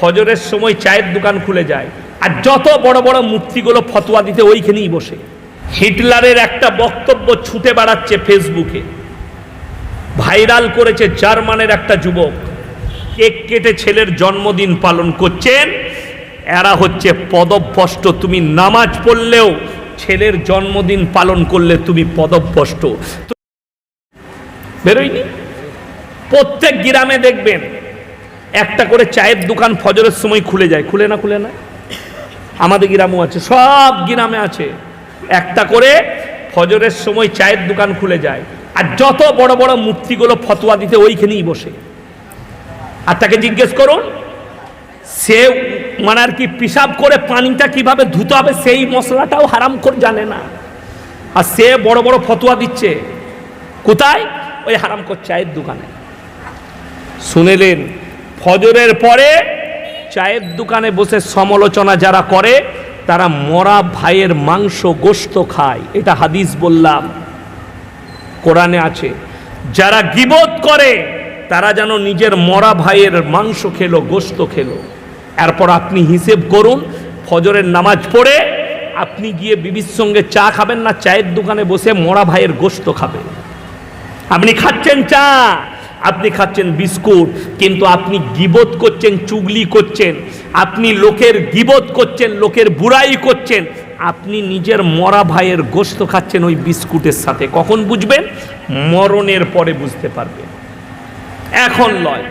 ফজরের সময় চায়ের দোকান খুলে যায়। আর যত বড় বড় মূর্তিগুলো ফতোয়া দিতে ওইখানেই বসে। হিটলারের একটা বক্তব্য ছুটে বেড়াচ্ছে ফেসবুকে। ভাইরাল করেছে জার্মানের একটা যুবক। কেক কেটে ছেলের জন্মদিন পালন করছেন। এরা হচ্ছে পদভ্রষ্ট, তুমি নামাজ পড়লেও ছেলের জন্মদিন পালন করলে তুমি পদভ্রষ্ট। বেরোয়নি? প্রত্যেক গ্রামে দেখবেন একটা করে চায়ের দোকান ফজরের সময় খুলে যায়। খুলে না খুলে না? আমাদের গ্রামও আছে, সব গ্রামে আছে। একটা করে ফজরের সময় চায়ের দোকান খুলে যায়। আর যত বড় বড় মূর্তিগুলো ফতোয়া দিতে ওইখানেই বসে। আর তাকে জিজ্ঞেস করুন, সে মানে আর কি পিসাব করে পানিটা কীভাবে ধুতে হবে, সেই মশলাটাও হারাম করে জানে না। আর সে বড় বড় ফতোয়া দিচ্ছে, কোথায়? ওই হারাম কর চায়ের দোকানে। শুনেলেন ফজরের পরে চায়ের দোকানে বসে সমালোচনা যারা করে, তারা মরা ভাইয়ের মাংস গোস্ত খায়। এটা হাদিস বললাম। কোরআনে আছে, যারা গিবত করে, তারা যেন নিজের মরা ভাইয়ের মাংস খেলো, গোস্ত খেলো। এরপর আপনি হিসেব করুন, ফজরের নামাজ পড়ে আপনি গিয়ে বিবির সঙ্গে চা খাবেন না, চায়ের দোকানে বসে মরা ভাইয়ের গোস্ত খাবেন। আপনি খাচ্ছেন চা আপনি খাচ্ছেন বিস্কুট, কিন্তু আপনি গিবত করছেন, চুগলি করছেন, আপনি লোকের গিবত করছেন, লোকের বুড়াই করছেন, আপনি নিজের মরা ভাইয়ের গোস্ত খাচ্ছেন ওই বিস্কুটের সাথে। কখন বুঝবেন? মরণের পরে বুঝতে পারবেন। এখন লয়।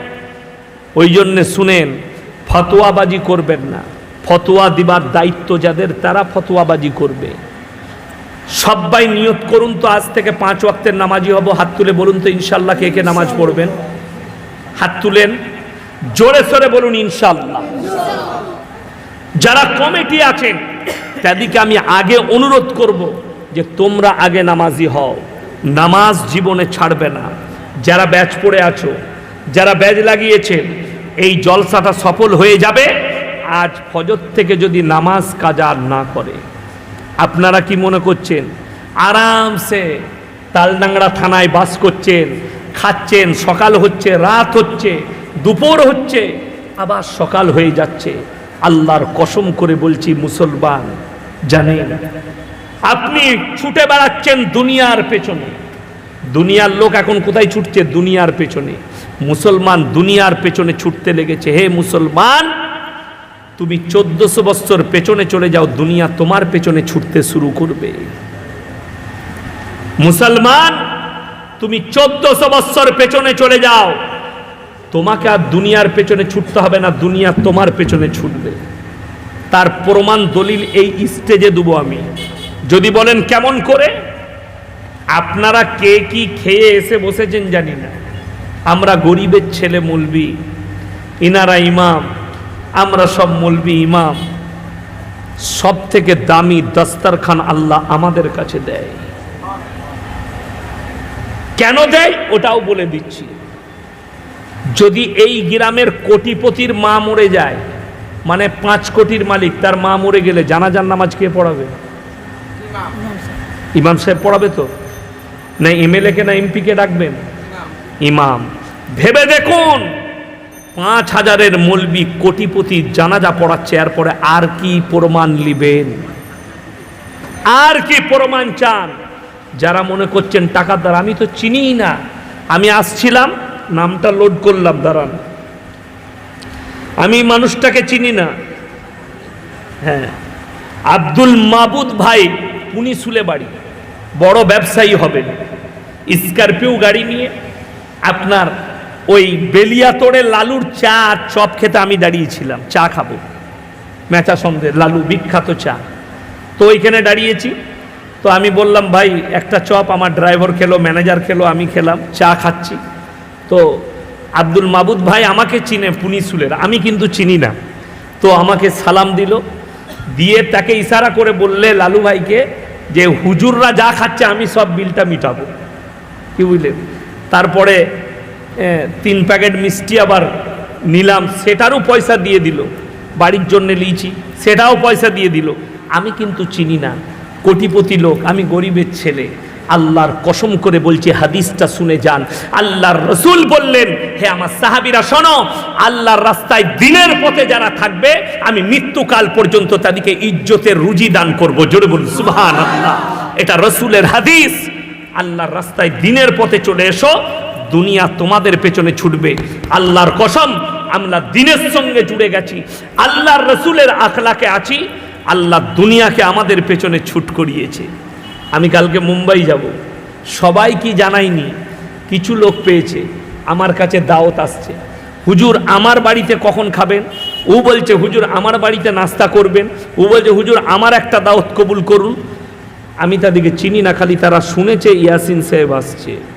ওই জন্যে শুনেন, ফতোয়াবাজি করবেন না। ফতোয়া দিবার দায়িত্ব যাদের, তারা ফতোয়াবাজি করবে। সবাই নিয়ত করুন তো, আজ থেকে পাঁচ ওয়াক্তের নামাজি হব। হাত তুলে বলুন তো ইনশাল্লাহ কে কে নামাজ পড়বেন? হাত তুলেন, জোরে সরে বলুন ইনশাল্লাহ যারা কমিটি আছেন তাদেরকে আমি আগে অনুরোধ করব যে তোমরা আগে নামাজি হও। নামাজ জীবনে ছাড়বে না। যারা ব্যাচ পড়ে আছো, যারা ব্যাজ লাগিয়েছেন এই জলসাটা সফল হয়ে যাবে। আজ ফজর থেকে যদি নামাজ কাজা না করে আপনারা কি মনে করছেন? আরামসে তালডাংরা থানায় বাস করছেন, খাচ্ছেন, সকাল হচ্ছে, রাত হচ্ছে, দুপুর হচ্ছে, আবার সকাল হয়ে যাচ্ছে। আল্লাহর কসম করে বলছি, মুসলমান, জানেন, আপনি ছুটে বেড়াচ্ছেন দুনিয়ার পেছনে। দুনিয়ার লোক এখন কোথায় ছুটছে? দুনিয়ার পেছনে। মুসলমান দুনিয়ার পেছনে ছুটতে লেগেছে। হে মুসলমান তুমি চোদ্দশো বছর পেছনে চলে যাও, দুনিয়া তোমার পেছনে ছুটতে শুরু করবে। মুসলমান, তুমি চোদ্দশো বছর পেছনে চলে যাও। তোমাকে আর দুনিয়ার পেছনে ছুটতে হবে না, দুনিয়া তোমার পেছনে ছুটবে। তার প্রমাণ, দলিল এই স্টেজে দেবো আমি। যদি বলেন কেমন করে? আপনারা কে কি খেয়ে এসে বসেছেন জানি না। আমরা গরিবের ছেলে মুলবি ইনারা ইমাম। আমরা সব মলবি ইমাম। সব থেকে দামি দস্তারখান আল্লাহ আমাদের কাছে দেয়। কেন দেয়? ওটাও বলে দিচ্ছি। যদি এই গ্রামের কোটিপতির মা মরে যায় মানে পাঁচ কোটির মালিক, তার মা মরে গেলে জানাজার নামাজ কে পড়াবে? ইমাম সাহেব পড়াবে তো? না এমএলএ কে না এমপিকে ডাকবেন? ইমাম। ভেবে দেখুন পাঁচ হাজারের মলবি কোটিপতি জানাজা পড়াচ্ছে, এরপরে আর কি প্রমাণ লিবেন আর কি প্রমাণ চান? যারা মনে করছেন টাকার দ্বারা, আমি তো চিনিই না। আমি আসছিলাম, নামটা লোড করলাম, দাঁড়ান। আমি মানুষটাকে চিনি না। হ্যাঁ। আব্দুল মাবুদ ভাই পুনিশুলে বাড়ি। বড় ব্যবসায়ী হবেন। স্করপিও গাড়ি নিয়ে। আপনার ওই বেলিয়াতোড়ে লালুর চা আর চপ খেতে আমি দাঁড়িয়েছিলাম। চা খাব। মেচা সন্ধ্যে লালু, বিখ্যাত চা। তো ওইখানে দাঁড়িয়েছি। তো আমি বললাম, ভাই, একটা চপ আমার ড্রাইভার খেলো, ম্যানেজার খেলো, আমি খেলাম, চা খাচ্ছি। তো আব্দুল মাবুদ ভাই আমাকে চিনে পুনিশুলের আমি কিন্তু চিনি না। তো আমাকে সালাম দিল। দিয়ে তাকে ইশারা করে বললে, লালু ভাইকে, যে হুজুররা যা খাচ্ছে, আমি সব বিলটা মিটাবো। কি বুঝলেন? তারপরে তিন প্যাকেট মিষ্টি আবার নিলাম, সেটারও পয়সা দিয়ে দিল। বাড়ির জন্য লিচি, সেটাও পয়সা দিয়ে দিল। আমি কিন্তু চিনি না। কোটিপতি লোক, আমি গরিবের ছেলে। আল্লাহর কসম করে বলছি, হাদিসটা শুনে যান। আল্লাহর রসুল বললেন, হে আমার সাহাবিরা, শোনো, আল্লাহর রাস্তায় দিনের পথে যারা থাকবে, আমি মৃত্যুকাল পর্যন্ত তাদেরকে ইজ্জতের রুজি দান করব। জোরে বলুন সুবহান আল্লাহ এটা রসুলের হাদিস। আল্লাহর রাস্তায় দিনের পথে চলে এসো দুনিয়া তোমাদের পেছনে ছুটবে। আল্লাহর কসম, আমরা দিনের সঙ্গে জুড়ে গেছি। আল্লাহর রসুলের আখলাকে আছি, আল্লাহ দুনিয়াকে আমাদের পেছনে ছুট করিয়েছে। আমি কালকে মুম্বাই যাব। সবাই কি জানাইনি কিছু লোক পেয়েছে। আমার কাছে দাওয়াত আসছে। হুজুর, আমার বাড়িতে কখন খাবেন? ও বলছে, হুজুর, আমার বাড়িতে নাস্তা করবেন। ও বলছে, হুজুর, আমার একটা দাওয়াত কবুল করুন। আমি তাদেরকে চিনি না, খালি তারা শুনেছে ইয়াসিন সাহেব আসছে।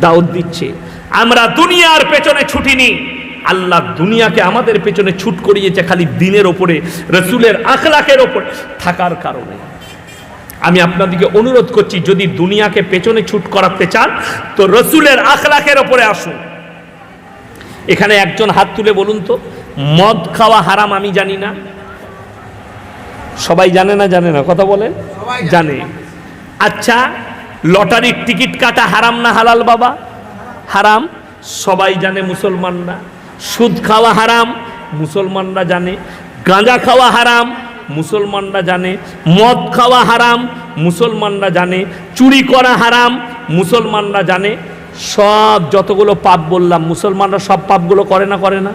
দাওয়াত দিচ্ছে। আমরা দুনিয়ার পেছনে ছুটিনি। আল্লাহ দুনিয়াকে আমাদের পেছনে ছুট করিয়েছে খালি দিনের ওপরে রসুলের আখলাকের ওপর। থাকার কারণে। আমি আপনাদেরকে অনুরোধ করছি যদি দুনিয়াকে পেছনে ছুট করাতে চান তো রসুলের আখলাকের ওপরে আসুন। এখানে একজন হাত তুলে বলুন তো মদ খাওয়া হারাম আমি জানি না। সবাই জানে না জানে না? কথা বলেন? জানে। আচ্ছা লটারির টিকিট কাটা হারাম না হালাল বাবা? হারাম। সবাই জানে মুসলমানরা। সুদ খাওয়া হারাম, মুসলমানরা জানে। গাঁজা খাওয়া হারাম, মুসলমানরা জানে। মদ খাওয়া হারাম, মুসলমানরা জানে। চুরি করা হারাম, মুসলমানরা জানে। সব যতগুলো পাপ বললাম, মুসলমানরা সব পাপগুলো করে না করে না?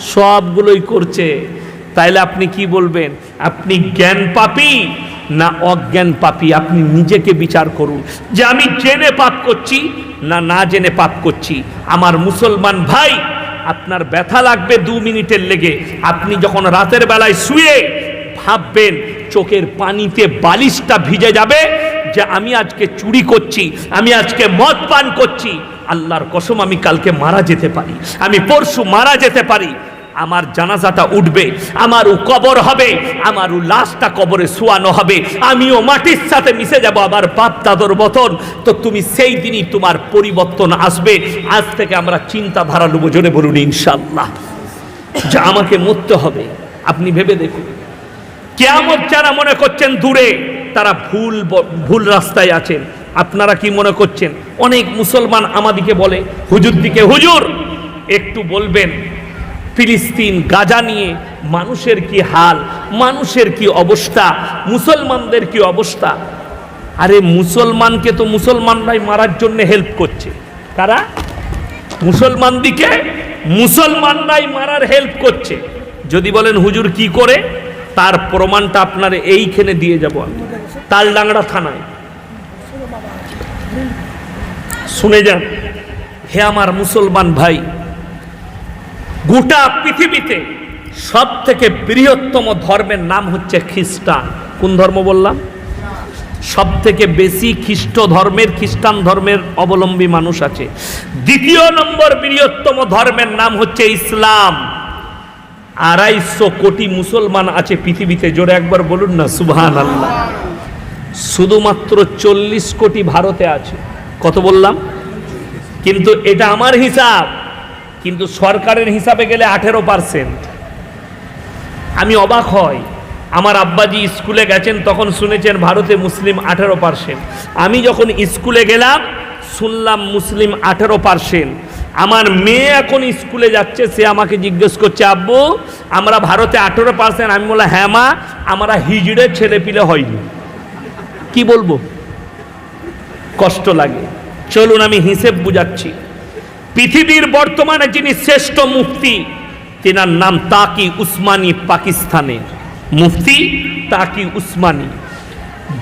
সবগুলোই করছে। তাইলে আপনি কি বলবেন? আপনি জ্ঞান পাপি? না অজ্ঞান পাপি, আপনি নিজেকে বিচার করুন। যে আমি জেনে পাপ করছি, না না জেনে পাপ করছি। আমার মুসলমান ভাই, আপনার ব্যথা লাগবে দু মিনিটের লেগে। আপনি যখন রাতের বেলায় শুয়ে ভাববেন, চোখের পানিতে বালিশটা ভিজে যাবে, যে আমি আজকে চুরি করছি, আমি আজকে মদ পান করছি। আল্লাহর কসম, আমি কালকে মারা যেতে পারি। আমি পরশু মারা যেতে পারি। আমার জানাজাটা উঠবে আমারও কবর হবে আমারও লাশটা কবরে শোয়ানো হবে, আমিও মাটির সাথে মিশে যাব আমার বাপ দাদর মতন। তো তুমি সেই দিনই তোমার পরিবর্তন আসবে। আজ থেকে আমরা চিন্তাধারা নেব, জোরে বলুন ইনশাল্লাহ যা আমাকে মরতে হবে, আপনি ভেবে দেখুন। কেয়ামত যারা মনে করছেন দূরে, তারা ভুল ভুল রাস্তায় আছেন। আপনারা কি মনে করছেন? অনেক মুসলমান আমাদিকে বলে, হুজুর দিকে হুজুর, একটু বলবেন। ফিলিস্তিন, গাজা নিয়ে মানুষের কি হাল, মানুষের কি অবস্থা, মুসলমানদের কি অবস্থা? আরে মুসলমানকে তো মুসলমানরাই মারার জন্য হেল্প করছে। কারা? মুসলমান দিকে মুসলমানরাই মারার হেল্প করছে। যদি বলেন, হুজুর কি করে? তার প্রমাণটা আপনার এইখানে দিয়ে যাব আমি। তালডাংরা থানায়। শুনে যান। হে আমার মুসলমান ভাই গোটা পৃথিবীতে সব থেকে বৃহত্তম ধর্মের নাম হচ্ছে খ্রিস্টান। কোন ধর্ম বললাম? সব থেকে বেশি খ্রিস্ট ধর্মের, খ্রিস্টান ধর্মের অবলম্বী মানুষ আছে। দ্বিতীয় নম্বর বৃহত্তম ধর্মের নাম হচ্ছে ইসলাম। আড়াইশো কোটি মুসলমান আছে পৃথিবীতে। জোরে একবার বলুন না সুবহান আল্লাহ শুধুমাত্র চল্লিশ কোটি ভারতে আছে। কত বললাম? কিন্তু এটা আমার হিসাব। কিন্তু সরকারের হিসাবে গেলে আঠেরো পার্সেন্ট। আমি অবাক হই। আমার আব্বাজি স্কুলে গেছেন, তখন শুনেছেন ভারতে মুসলিম আঠেরো পার্সেন্ট। আমি যখন স্কুলে গেলাম, শুনলাম মুসলিম আঠেরো পার্সেন্ট। আমার মেয়ে এখন স্কুলে যাচ্ছে, সে আমাকে জিজ্ঞেস করছে, আব্বু, আমরা ভারতে আঠেরো পার্সেন্ট। আমি বললাম হ্যাঁ মা, আমরা হিজড়ে ছেলে পিলে হয়নি। কি বলব? কষ্ট লাগে। চলুন, আমি হিসেব বুঝাচ্ছি। পৃথিবীর বর্তমানে যিনি শ্রেষ্ঠ মুফতি, তেনার নাম তাকি উসমানী পাকিস্তানের। মুফতি তাকি উসমানী,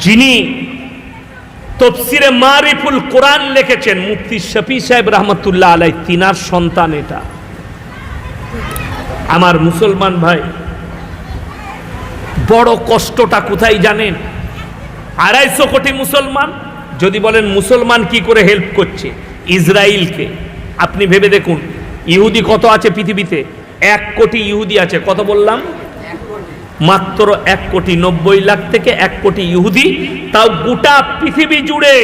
যিনি তফসিরে মারিফুল কোরআন লিখেছেন, মুফতি শফি সাহেব রহমতুল্লাহ আলাই তিনার সন্তান এটা। আমার মুসলমান ভাই, বড় কষ্টটা কোথায় জানেন? আড়াইশো কোটি মুসলমান, যদি বলেন মুসলমান কি করে হেল্প করছে? ইসরায়েলকে আপনি ভেবে দেখুন, ইহুদি কত আছে পৃথিবীতে? এক কোটি ইহুদি আছে, কত বললাম? মাত্র এক কোটি নব্বই লাখ থেকে এক কোটি ইহুদি, তাও গোটা পৃথিবী জুড়ে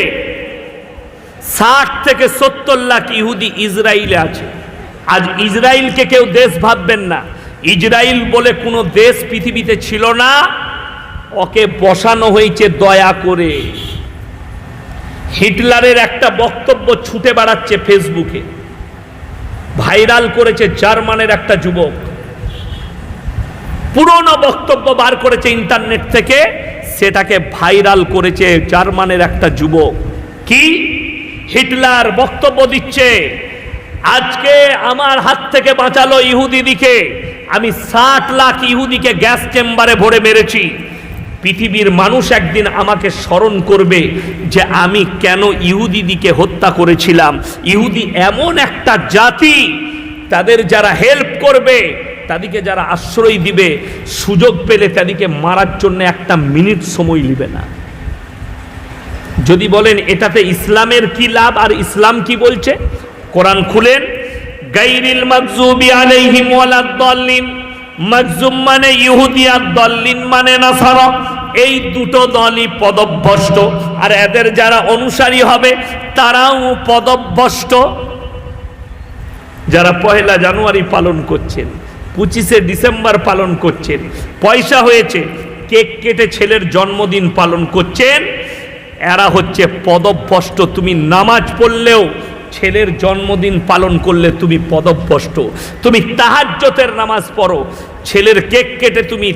ষাট থেকে সত্তর লাখ ইহুদি ইসরায়েলে আছে। আজ ইসরায়েলকে কেউ দেশ ভাববেন না। ইসরায়েল বলে কোনো দেশ পৃথিবীতে ছিল না, ওকে বসানো হয়েছে দয়া করে। হিটলারের একটা বক্তব্য ছুটে বেড়াচ্ছে ফেসবুকে। ভাইরাল করেছে জার্মানের একটা যুবক। পুরনো বক্তব্য বার করেছে ইন্টারনেট থেকে, সেটাকে ভাইরাল করেছে জার্মানের একটা যুবক। কি? হিটলার বক্তব্য দিচ্ছে, আজকে আমার হাত থেকে বাঁচালো ইহুদি ইহুদিদিকে। আমি ষাট লাখ ইহুদিকে গ্যাস চেম্বারে ভরে মেরেছি। পৃথিবীর মানুষ একদিন আমাকে স্মরণ করবে যে আমি কেন ইহুদিদিকে হত্যা করেছিলাম। ইহুদি এমন একটা জাতি, তাদের যারা হেল্প করবে, তাদেরকে যারা আশ্রয় দিবে, সুযোগ পেলে তাদেরকে মারার জন্য একটা মিনিট সময় নিবে না। যদি বলেন, এটাতে ইসলামের কি লাভ আর ইসলাম কি বলছে? কোরআন খুলেন, গাইরিল মাকজুবি আলাইহিম ওয়ালাদ-দাল্লিন মাকজুম মানে ইহুদি আর দল্লিন মানে না নাসারা। এই দুটো দলই পদভ্রষ্ট। আর এদের যারা অনুসারী হবে, তারাও পদভ্রষ্ট। যারা পহেলা জানুয়ারি পালন করছেন, পঁচিশে ডিসেম্বর পালন করছেন, পয়সা হয়েছে, কেক কেটে ছেলের জন্মদিন পালন করছেন, এরা হচ্ছে পদভ্রষ্ট। তুমি নামাজ পড়লেও ছেলের জন্মদিন পালন করলে তুমি পদভ্রষ্ট। তুমি তাহাজ্জতের নামাজ পড়ো। ছেলের কেক কেটে তুমি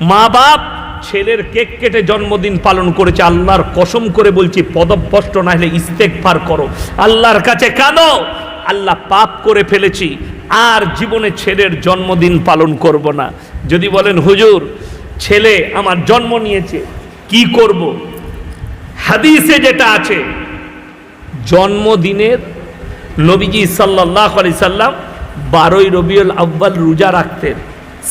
মা বাপ ছেলের কেক কেটে জন্মদিন পালন করেছে। আল্লাহর কসম করে বলছি, পদভ্রষ্ট না হলে ইস্তেকফার করো। আল্লাহর কাছে কাঁদো। আল্লাহ পাপ করে ফেলেছি। আর জীবনে ছেলের জন্মদিন পালন করব না। যদি বলেন, হুজুর, ছেলে আমার জন্ম নিয়েছে, কি করব? হাদিসে যেটা আছে জন্মদিনের নবীজি সাল্লাহ আলি সাল্লাম বারোই রবিউল আব্বাল রোজা রাখতেন।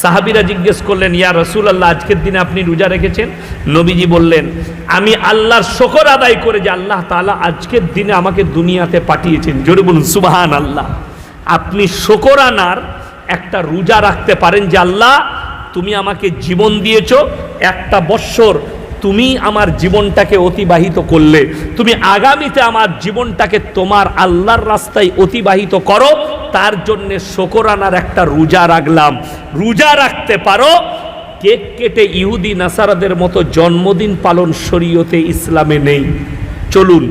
সাহাবিরা জিজ্ঞেস করলেন, ইয়া রসুল আল্লাহ আজকের দিনে আপনি রোজা রেখেছেন? নবীজি বললেন, আমি আল্লাহর শকর আদায় করে যে আল্লাহ তাআলা আজকের দিনে আমাকে দুনিয়াতে পাঠিয়েছেন। জোরে বলুন সুবাহান আল্লাহ আপনি শকর আনার একটা রোজা রাখতে পারেন যে, আল্লাহ, তুমি আমাকে জীবন দিয়েছ একটা বৎসর তুমি আমার জীবনটাকে অতিবাহিত করলে, তুমি আগামীতে আমার জীবনটাকে তোমার আল্লাহর রাস্তায় অতিবাহিত করো, তার জন্যে শোকরানার একটা রোজা রাখলাম। রোজা রাখতে পারো, কেক কেটে ইহুদি, নাসারাদের মতো জন্মদিন পালন শরীয়তে ইসলামে নেই। চলুন